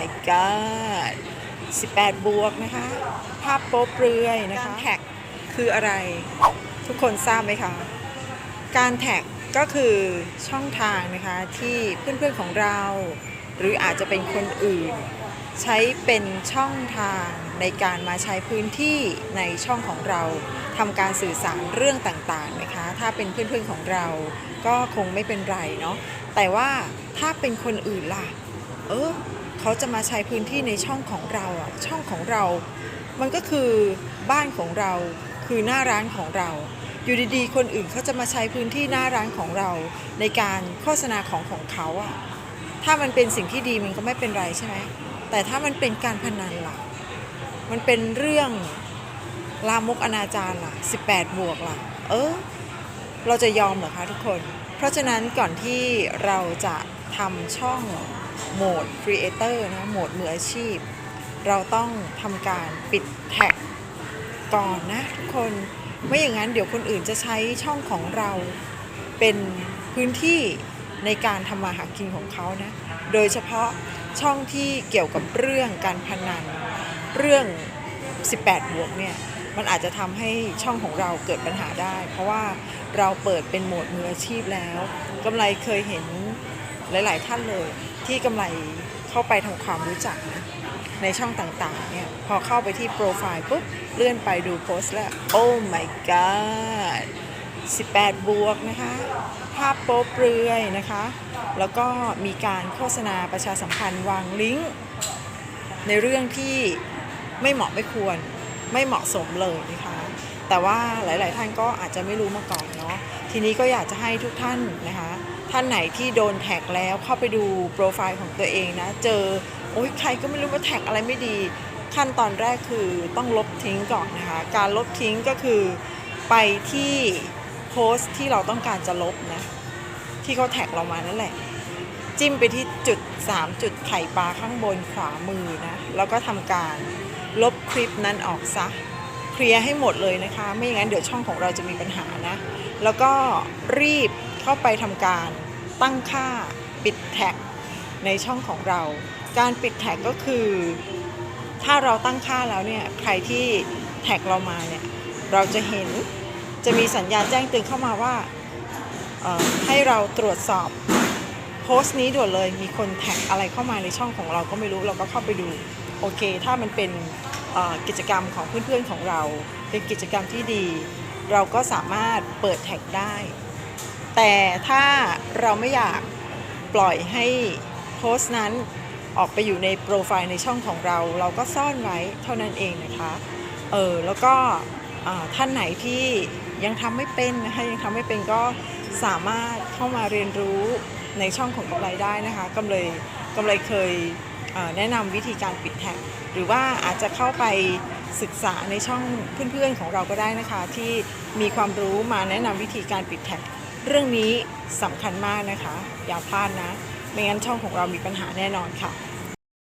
my god 18 บวกนะคะ ภาพโป๊เปลือยนะคะ แท็กคืออะไรทุกคนทราบไหมคะ การแท็กก็คือช่องทางนะคะที่เพื่อนๆของเรา หรืออาจจะเป็นคนอื่น ใช้เป็นช่องทางในการมาใช้พื้นที่ในช่องของเราทำการสื่อสารเรื่องต่างๆนะคะ ถ้าเป็นเพื่อนๆของเราก็คงไม่เป็นไรเนาะแต่ว่าถ้าเป็นคนอื่นล่ะ เออ เขาจะมาใช้พื้นที่ในช่องของเราอะช่องของเรา มันก็คือบ้านของเราคือหน้าร้านของเรา อยู่ดีๆ คนอื่นเขาจะมาใช้พื้นที่หน้าร้านของเรา ในการโฆษณาของของเขาอะถ้ามันเป็นสิ่งที่ดีมันก็ไม่เป็นไรใช่ไหมแต่ถ้ามันเป็นการพนันล่ะ มันเป็นเรื่องลามกอนาจารล่ะ 18 บวกล่ะ เออ เราจะยอมเหรอคะทุกคน เพราะฉะนั้นก่อนที่เราจะ ทำช่องโหมด Creator นะโหมดมืออาชีพ เราต้องทำการปิดแท็กก่อนนะทุกคนไม่อย่างนั้นเดี๋ยวคนอื่นจะใช้ช่องของเราเป็นพื้นที่ในการทำมาหากินของเขานะ โดยเฉพาะช่องที่เกี่ยวกับเรื่องการพนัน เรื่อง 18 บวกเนี่ย มันอาจจะทำให้ช่องของเราเกิดปัญหาได้ เพราะว่าเราเปิดเป็นโหมดมืออาชีพแล้วกำไรเคยเห็น หลาย ๆ ท่านเลยที่กำไรเข้าไปทำความรู้จักนะในช่องต่าง ๆ เนี่ย พอเข้าไปที่โปรไฟล์ปุ๊บ เลื่อนไปดูโพสต์แล้ว โอ้ my god 18 บวกนะคะ ภาพโป๊เปลือยนะคะ แล้วก็มีการโฆษณาประชาสัมพันธ์วางลิงก์ ในเรื่องที่ไม่เหมาะไม่ควรไม่เหมาะสมเลยนะคะ แต่ว่าหลาย ๆ ท่านก็อาจจะไม่รู้มาก่อนเนาะทีนี้ก็อยากจะให้ทุกท่านนะคะ ท่านไหนที่โดนแท็กแล้วเข้าไปดูโปรไฟล์ของตัวเองนะ เจอโอ้ยใครก็ไม่รู้ว่าแท็กอะไรไม่ดี ขั้นตอนแรกคือต้องลบทิ้งก่อนนะคะ การลบทิ้งก็คือไปที่โพสต์ที่เราต้องการจะลบนะ ที่เขาแท็กเรามานั่นแหละ จิ้มไปที่จุด 3 จุดไข่ปลาข้างบนขวามือนะ แล้วก็ทำการลบคลิปนั้นออกซะเคลียร์ให้หมดเลยนะคะ ไม่อย่างนั้นเดี๋ยวช่องของเราจะมีปัญหานะ แล้วก็รีบ เข้าไปทำการตั้งค่าปิดแท็กในช่องของเรา การปิดแท็กก็คือ ถ้าเราตั้งค่าแล้วเนี่ยใครที่แท็กเรามาเนี่ยเราจะเห็นจะมีสัญญาณแจ้งเตือนเข้ามาว่าให้เราตรวจสอบโพสต์นี้ด่วนเลยมีคนแท็กอะไรเข้ามาในช่องของเราก็ไม่รู้เราก็เข้าไปดูโอเค ถ้ามันเป็นกิจกรรมของเพื่อนๆของเรา เป็นกิจกรรมที่ดี เราก็สามารถเปิดแท็กได้ แต่ถ้าเราไม่อยากปล่อยให้โพสต์นั้นออกไปอยู่ในโปรไฟล์ในช่องของเรา เราก็ซ่อนไว้เท่านั้นเองนะคะเออแล้วก็ท่านไหนที่ยังทำไม่เป็นนะคะยังทำไม่เป็นก็สามารถเข้ามาเรียนรู้ในช่องของกำไรได้นะคะกำไรกำไรเคยเแนะนำวิธีการปิดแท็ก หรือว่าอาจจะเข้าไปศึกษาในช่องเพื่อนๆของเราก็ได้นะคะ ที่มีความรู้มาแนะนำวิธีการปิดแท็ก เรื่องนี้สำคัญมากนะคะ อย่าพลาดนะ ไม่งั้นช่องของเรามีปัญหาแน่นอนค่ะ